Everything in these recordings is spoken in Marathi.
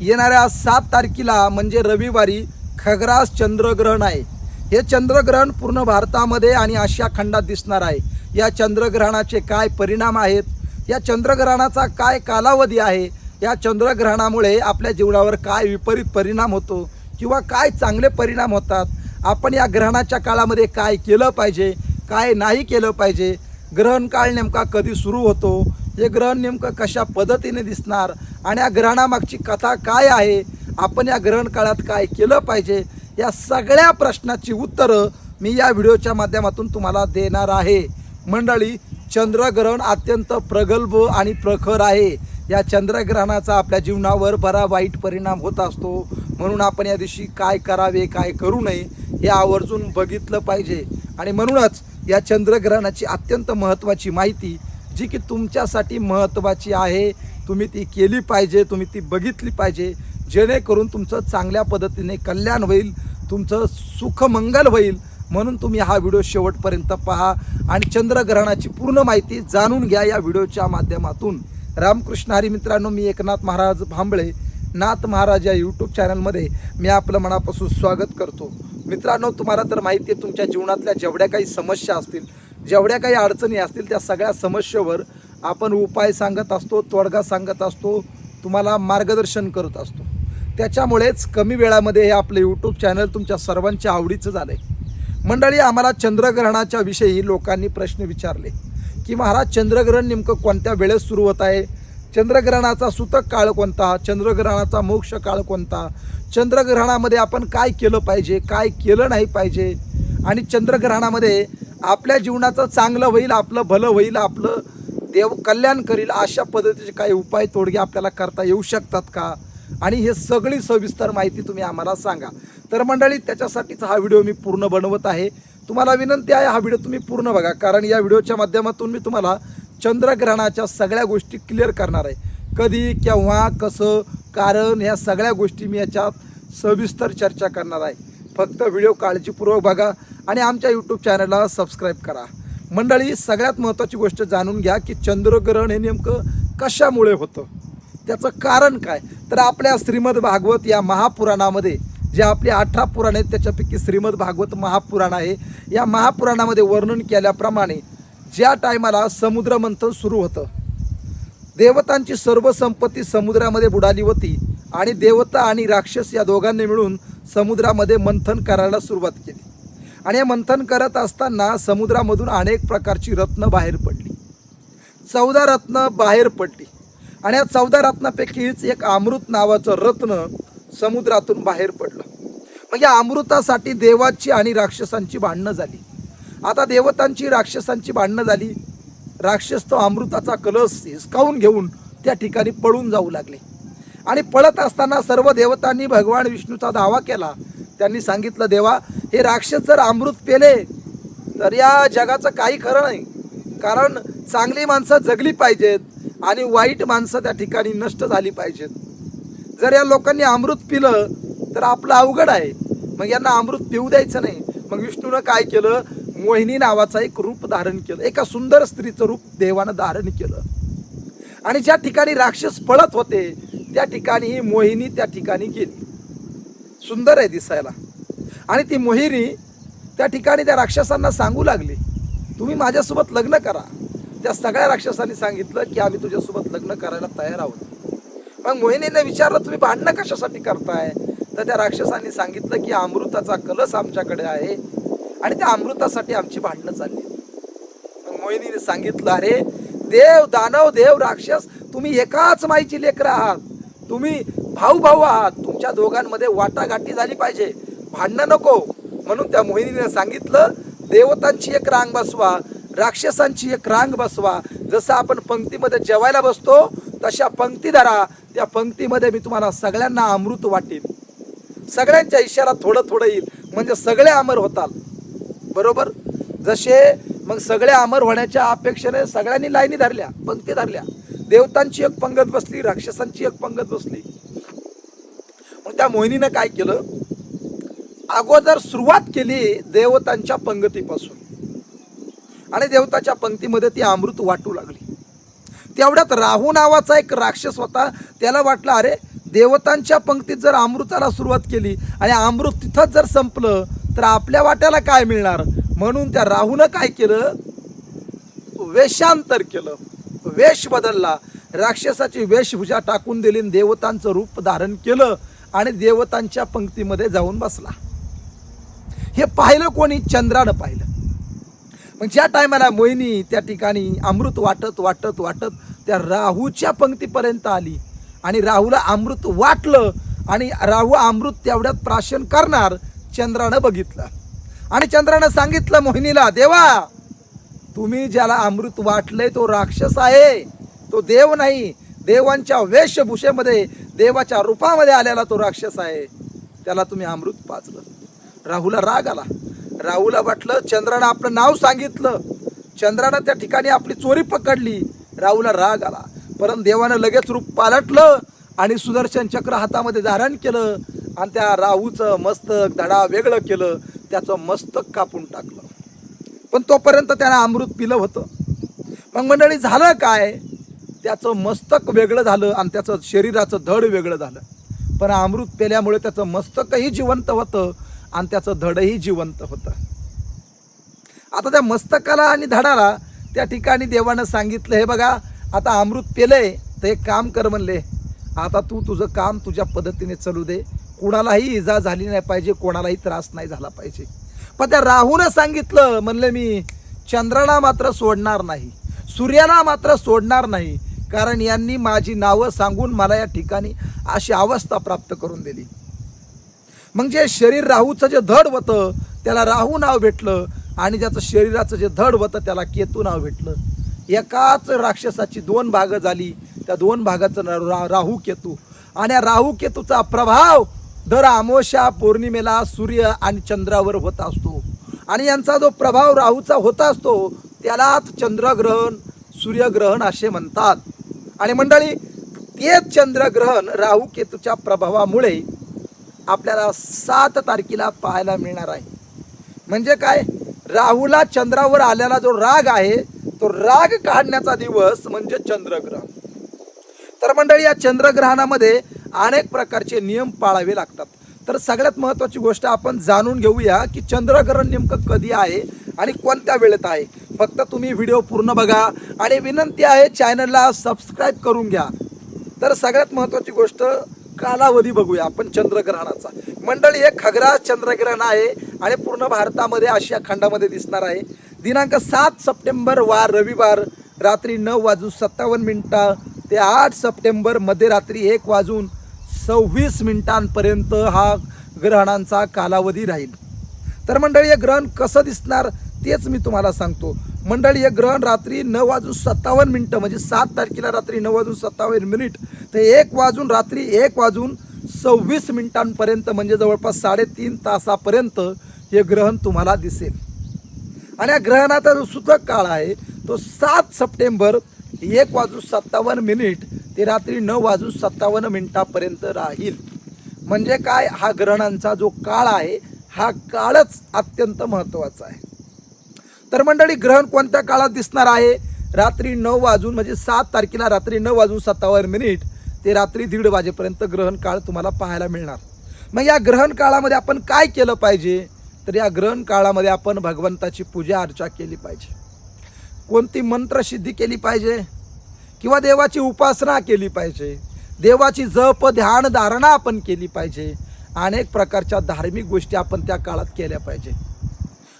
येणाऱ्या सात तारखेला म्हणजे रविवारी खग्रास चंद्रग्रहण आहे. हे चंद्रग्रहण पूर्ण भारतामध्ये आणि आशिया खंडात दिसणार आहे. या चंद्रग्रहणाचे काय परिणाम आहेत? या चंद्रग्रहणाचा काय कालावधी आहे? या चंद्रग्रहणामुळे आपल्या जीवनावर काय विपरीत परिणाम होतो किंवा काय चांगले परिणाम होतात? आपण या ग्रहणाच्या काळामध्ये काय केलं पाहिजे? काय नाही केलं पाहिजे? ग्रहण काळ नेमका कधी सुरू होतो? हे ग्रहण नेमकं कशा पद्धतीने दिसणार? आणि या ग्रहणामागची कथा काय आहे? आपण या ग्रहण काळात काय केलं पाहिजे? या सगळ्या प्रश्नाची उत्तरं मी या व्हिडिओच्या माध्यमातून तुम्हाला देणार आहे. मंडळी चंद्रग्रहण अत्यंत प्रगल्भ आणि प्रखर आहे. या चंद्रग्रहणाचा आपल्या जीवनावर बरा वाईट परिणाम होत असतो. म्हणून आपण या दिवशी काय करावे काय करू नये हे आवर्जून बघितलं पाहिजे. आणि म्हणूनच या चंद्रग्रहणाची अत्यंत महत्त्वाची माहिती जी की तुमच्यासाठी महत्त्वाची आहे तुम्ही ती केली पाहिजे तुम्ही ती बघितली पाहिजे. जेणेकरून तुमचं चांगल्या पद्धतीने कल्याण होईल तुमचं सुखमंगल होईल. म्हणून तुम्ही हा व्हिडिओ शेवटपर्यंत पहा आणि चंद्रग्रहणाची पूर्ण माहिती जाणून घ्या या व्हिडिओच्या माध्यमातून. रामकृष्ण हरी मित्रांनो मी एकनाथ महाराज भांबळे नाथ महाराज या यूट्यूब चॅनलमध्ये मी आपलं मनापासून स्वागत करतो. मित्रांनो तुम्हाला तर माहिती आहे तुमच्या जीवनातल्या जेवढ्या काही समस्या असतील जेवढ्या काही अडचणी असतील त्या सगळ्या समस्येवर आपण उपाय सांगत असतो तोडगा सांगत असतो तुम्हाला मार्गदर्शन करत असतो. त्याच्यामुळेच कमी वेळामध्ये हे आपलं यूट्यूब चॅनल तुमच्या सर्वांच्या आवडीचं झालं आहे मंडळी आम्हाला चंद्रग्रहणाच्या विषयी लोकांनी प्रश्न विचारले की महाराज चंद्रग्रहण नेमकं कोणत्या वेळेस सुरू होत आहे? चंद्रग्रहणाचा सुतक काळ कोणता? चंद्रग्रहणाचा मोक्ष काळ कोणता? चंद्रग्रहणामध्ये आपण काय केलं पाहिजे? काय केलं नाही पाहिजे? आणि चंद्रग्रहणामध्ये आपल्या जीवनाचं चांगलं होईल आपलं भलं होईल आपलं देव कल्याण करील अशा पद्धतीचे काही उपाय तोडगे आपल्याला करता येऊ शकतात का? आणि हे सगळी सविस्तर माहिती तुम्ही आम्हाला सांगा. तर मंडळी त्याच्यासाठीच हा व्हिडिओ मी पूर्ण बनवत आहे. तुम्हाला विनंती आहे हा व्हिडिओ तुम्ही पूर्ण बघा. कारण या व्हिडिओच्या माध्यमातून मी तुम्हाला चंद्रग्रहणाच्या सगळ्या गोष्टी क्लिअर करणार आहे. कधी केव्हा कसं कारण ह्या सगळ्या गोष्टी मी याच्यात सविस्तर चर्चा करणार आहे. फक्त व्हिडिओ काळजीपूर्वक बघा आणि आमच्या यूट्यूब चॅनलला सबस्क्राईब करा. मंडळी सगळ्यात महत्त्वाची गोष्ट जाणून घ्या की चंद्रग्रहण हे नेमकं कशामुळे होतं? त्याचं कारण काय? तर आपल्या श्रीमद भागवत या महापुराणामध्ये जे आपले अठरा पुराण आहेत त्याच्यापैकी श्रीमद भागवत महापुराण आहे. या महापुराणामध्ये वर्णन केल्याप्रमाणे ज्या टायमाला समुद्र मंथन सुरू होतं देवतांची सर्व संपत्ती समुद्रामध्ये बुडाली होती आणि देवता आणि राक्षस या दोघांनी मिळून समुद्रामध्ये मंथन करायला सुरुवात केली. आणि हे मंथन करत असताना समुद्रामधून अनेक प्रकारची रत्न बाहेर पडली. चौदा रत्न बाहेर पडली. आणि या चौदा रत्नापैकीच एक अमृत नावाचं रत्न समुद्रातून बाहेर पडलं. म्हणजे अमृतासाठी देवाची आणि राक्षसांची भांडणं झाली. आता देवतांची राक्षसांची भांडणं झाली. राक्षस तो अमृताचा कलश हिसकावून घेऊन त्या ठिकाणी पळून जाऊ लागले. आणि पळत असताना सर्व देवतांनी भगवान विष्णूचा दावा केला. त्यांनी सांगितलं देवा हे राक्षस जर अमृत पेले तर या जगाचं काही खरं नाही. कारण चांगली माणसं जगली पाहिजेत आणि वाईट माणसं त्या ठिकाणी नष्ट झाली पाहिजेत. जर या लोकांनी अमृत पिलं तर आपलं अवघड आहे. मग यांना अमृत पिऊ द्यायचं नाही. मग विष्णूनं काय केलं? मोहिनी नावाचा एक रूप धारण केलं. एका सुंदर स्त्रीचं रूप देवानं धारण केलं. आणि ज्या ठिकाणी राक्षस पळत होते त्या ठिकाणी ही मोहिनी त्या ठिकाणी गेली. सुंदर आहे दिसायला. आणि ती मोहिरी त्या ठिकाणी त्या राक्षसांना सांगू लागली तुम्ही माझ्यासोबत लग्न करा. त्या सगळ्या राक्षसांनी सांगितलं की आम्ही तुझ्यासोबत लग्न करायला तयार आहोत. मग मोहिनीने विचारलं तुम्ही भांडणं कशासाठी करताय? तर त्या राक्षसांनी सांगितलं की अमृताचा कलस आमच्याकडे आहे आणि त्या अमृतासाठी आमची भांडणं चालली मग मोहिनीने सांगितलं अरे देव दानव देव राक्षस तुम्ही एकाच माईची लेकरं आहात. तुम्ही भाऊ भाऊ आहात. तुमच्या दोघांमध्ये वाटाघाटी झाली पाहिजे. भांडणं नको म्हणून त्या मोहिनीने सांगितलं देवतांची एक रांग बसवा राक्षसांची एक रांग बसवा. जसं आपण पंक्तीमध्ये जेवायला बसतो तशा पंक्ती धरा. त्या पंक्तीमध्ये मी तुम्हाला सगळ्यांना अमृत वाटेन. सगळ्यांच्या इशारा थोडं थोडं येईल. म्हणजे सगळे अमर होताल. बरोबर? जसे मग सगळे अमर होण्याच्या अपेक्षेने सगळ्यांनी लाईनी धरल्या पंक्ती धरल्या. देवतांची एक पंगत बसली राक्षसांची एक पंगत बसली. मग त्या मोहिनीनं काय केलं? अगोदर सुरुवात केली देवतांच्या पंगतीपासून. आणि देवताच्या पंक्तीमध्ये ती अमृत वाटू लागली. तेवढ्यात राहू नावाचा एक राक्षस होता त्याला वाटलं अरे देवतांच्या पंक्तीत जर अमृताला सुरुवात केली आणि अमृत तिथंच जर संपलं तर आपल्या वाट्याला काय मिळणार? म्हणून त्या राहूनं काय केलं? वेशांतर केलं. वेश बदलला. राक्षसाची वेशभूषा टाकून दिली देवतांचं रूप धारण केलं आणि देवतांच्या पंक्तीमध्ये जाऊन बसला. हे पाहिलं कोणी? चंद्रानं पाहिलं. मग ज्या टायमाला मोहिनी त्या ठिकाणी अमृत वाटत वाटत वाटत त्या राहूच्या पंक्तीपर्यंत आली आणि राहूला अमृत वाटलं आणि राहू अमृत तेवढ्यात प्राशन करणार चंद्रानं बघितलं. आणि चंद्रानं सांगितलं मोहिनीला देवा तुम्ही ज्याला अमृत वाटलंय तो राक्षस आहे तो देव नाही देवांच्या वेशभूषेमध्ये देवाच्या रूपामध्ये आलेला तो राक्षस आहे त्याला तुम्ही अमृत पाचलं राहूला राग आला. राहूला वाटलं चंद्रानं आपलं नाव सांगितलं. चंद्रानं त्या ठिकाणी आपली चोरी पकडली. राहूला राग आला. परंतु देवानं लगेच रूप पालटलं आणि सुदर्शन चक्र हातामध्ये धारण केलं आणि त्या राहूचं मस्तक धडा वेगळं केलं. त्याचं मस्तक कापून टाकलं. पण तोपर्यंत त्यानं अमृत पिलं होतं. मग मंडळी झालं काय? त्याचं मस्तक वेगळं झालं आणि त्याचं शरीराचं धड वेगळं झालं. पण अमृत पेल्यामुळे त्याचं मस्तकही जिवंत होतं. आणि त्याचं धडही जिवंत होतं. आता त्या मस्तकाला आणि धडाला त्या ठिकाणी देवानं सांगितलं हे बघा आता अमृत पेलंय तर एक काम कर म्हणले आता तू तुझं काम तुझ्या पद्धतीने चालू दे. कोणालाही इजा झाली नाही पाहिजे कोणालाही त्रास नाही झाला पाहिजे. पण त्या राहूनं सांगितलं म्हणले मी चंद्राला मात्र सोडणार नाही सूर्याला मात्र सोडणार नाही कारण यांनी माझी नावं सांगून मला या ठिकाणी अशी अवस्था प्राप्त करून दिली. मग जे शरीर राहूचं जे धड होतं त्याला राहू नाव भेटलं आणि ज्याचं शरीराचं जे धड होतं त्याला केतू नाव भेटलं. एकाच राक्षसाची दोन भागं झाली. त्या दोन भागाचं रा राहू केतू. आणि या राहू केतूचा प्रभाव दर अमावस्या पौर्णिमेला सूर्य आणि चंद्रावर होत असतो. आणि यांचा जो प्रभाव राहूचा होत असतो त्यालाच चंद्रग्रहण सूर्यग्रहण असे म्हणतात. आणि मंडळी तेच चंद्रग्रहण राहू केतूच्या प्रभावामुळे आपल्याला सात तारखेला पाहायला मिळणार आहे. म्हणजे काय? राहूला चंद्रावर आलेला जो राग आहे तो राग काढण्याचा दिवस म्हणजे चंद्रग्रहण. तर मंडळी या चंद्रग्रहणामध्ये अनेक प्रकारचे नियम पाळावे लागतात. तर सगळ्यात महत्त्वाची गोष्ट आपण जाणून घेऊया की चंद्रग्रहण नेमकं कधी आहे आणि कोणत्या वेळेत आहे. फक्त तुम्ही व्हिडिओ पूर्ण बघा आणि विनंती आहे चॅनलला सबस्क्राईब करून घ्या. तर सगळ्यात महत्त्वाची गोष्ट कालावधी बघूया आपण चंद्रग्रहणाचा. मंडळी हे खग्रास चंद्रग्रहण आहे आणि पूर्ण भारतामध्ये आशिया खंडामध्ये दिसणार आहे. दिनांक सात सप्टेंबर वार रविवार रात्री नऊ वाजून सत्तावन्न मिनटा ते आठ सप्टेंबर मध्यरात्री एक वाजून सव्वीस मिनिटांपर्यंत हा ग्रहणांचा कालावधी राहील. तर मंडळी हे ग्रहण कसं दिसणार तेच मी तुम्हाला सांगतो. मंडळी हे ग्रहण रात्री नऊ वाजून सत्तावन्न मिनटं म्हणजे सात तारखेला रात्री नऊ वाजून सत्तावन्न मिनिट ते एक वाजून रात्री एक वाजून सव्वीस मिनिटांपर्यंत म्हणजे जवळपास साडेतीन तासापर्यंत हे ग्रहण तुम्हाला दिसेल. आणि या ग्रहणाचा जो सूतक काळ आहे तो सात सप्टेंबर एक वाजून सत्तावन्न मिनिट ते रात्री नऊ वाजून सत्तावन्न मिनिटापर्यंत राहील. म्हणजे काय? हा ग्रहणांचा जो काळ आहे हा काळच अत्यंत महत्त्वाचा आहे. तर मंडळी ग्रहण कोणत्या काळात दिसणार आहे? रात्री नऊ वाजून म्हणजे सात तारखेला रात्री नऊ वाजून सत्तावन्न मिनिट ते रात्री दीड वाजेपर्यंत ग्रहण काळ तुम्हाला पाहायला मिळणार. मग या ग्रहण काळामध्ये आपण काय केलं पाहिजे? तर या ग्रहण काळामध्ये आपण भगवंताची पूजा अर्चा केली पाहिजे. कोणती मंत्रसिद्धी केली पाहिजे? किंवा देवाची उपासना केली पाहिजे? देवाची जप ध्यान धारणा आपण केली पाहिजे. अनेक प्रकारच्या धार्मिक गोष्टी आपण त्या काळात केल्या पाहिजे.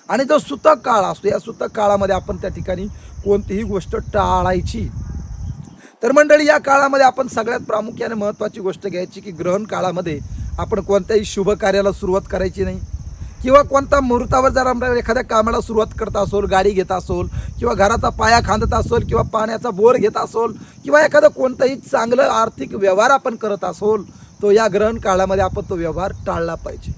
आणि जो सुतक काळ असतो या सुतक काळामध्ये आपण त्या ठिकाणी कोणतीही गोष्ट टाळायची. तर मंडळी या काळामध्ये आपण सगळ्यात प्रामुख्याने महत्त्वाची गोष्ट घ्यायची की ग्रहण काळामध्ये आपण कोणत्याही शुभ कार्याला सुरुवात करायची नाही. किंवा कोणता मुहूर्तावर जर आपण एखाद्या कामाला सुरुवात करत असोल गाडी घेत असोल किंवा घराचा पाया खांदत असोल किंवा पाण्याचा बोर घेत असोल किंवा एखादं कोणतंही चांगलं आर्थिक व्यवहार आपण करत असोल तो या ग्रहण काळामध्ये आपण तो व्यवहार टाळला पाहिजे.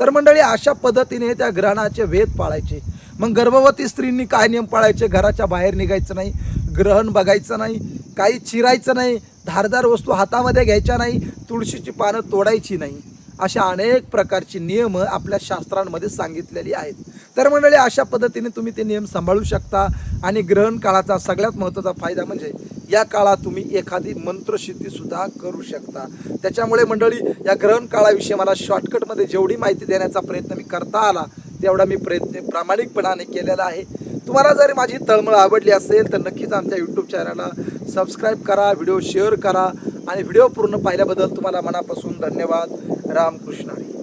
तर मंडळी अशा पद्धतीने त्या ग्रहणाचे वेध पाळायचे. मग गर्भवती स्त्रींनी काय नियम पाळायचे? घराच्या बाहेर निघायचं नाही ग्रहण बघायचं नाही काही चिरायचं नाही धारदार वस्तू हातामध्ये घ्यायच्या नाही तुळशीची पानं तोडायची नाही अशा अनेक प्रकारची नियम आपल्या शास्त्रांमध्ये सांगितलेली आहेत. तर मंडळी अशा पद्धतीने तुम्ही ते नियम सांभाळू शकता आणि ग्रहण काळाचा सगळ्यात महत्त्वाचा फायदा म्हणजे या काळात तुम्ही एखादी मंत्रसिद्धीसुद्धा करू शकता. त्याच्यामुळे मंडळी या ग्रहण काळाविषयी मला शॉर्टकटमध्ये जेवढी माहिती देण्याचा प्रयत्न मी करता आला तेवढा मी प्रयत्न प्रामाणिकपणाने केलेला आहे. तुम्हाला जर माझी तळमळ आवडली असेल तर नक्कीच आमच्या यूट्यूब चॅनलला सबस्क्राईब करा व्हिडिओ शेअर करा आणि व्हिडिओ पूर्ण पाहिल्याबद्दल तुम्हाला मनापासून धन्यवाद रामकृष्ण हरी.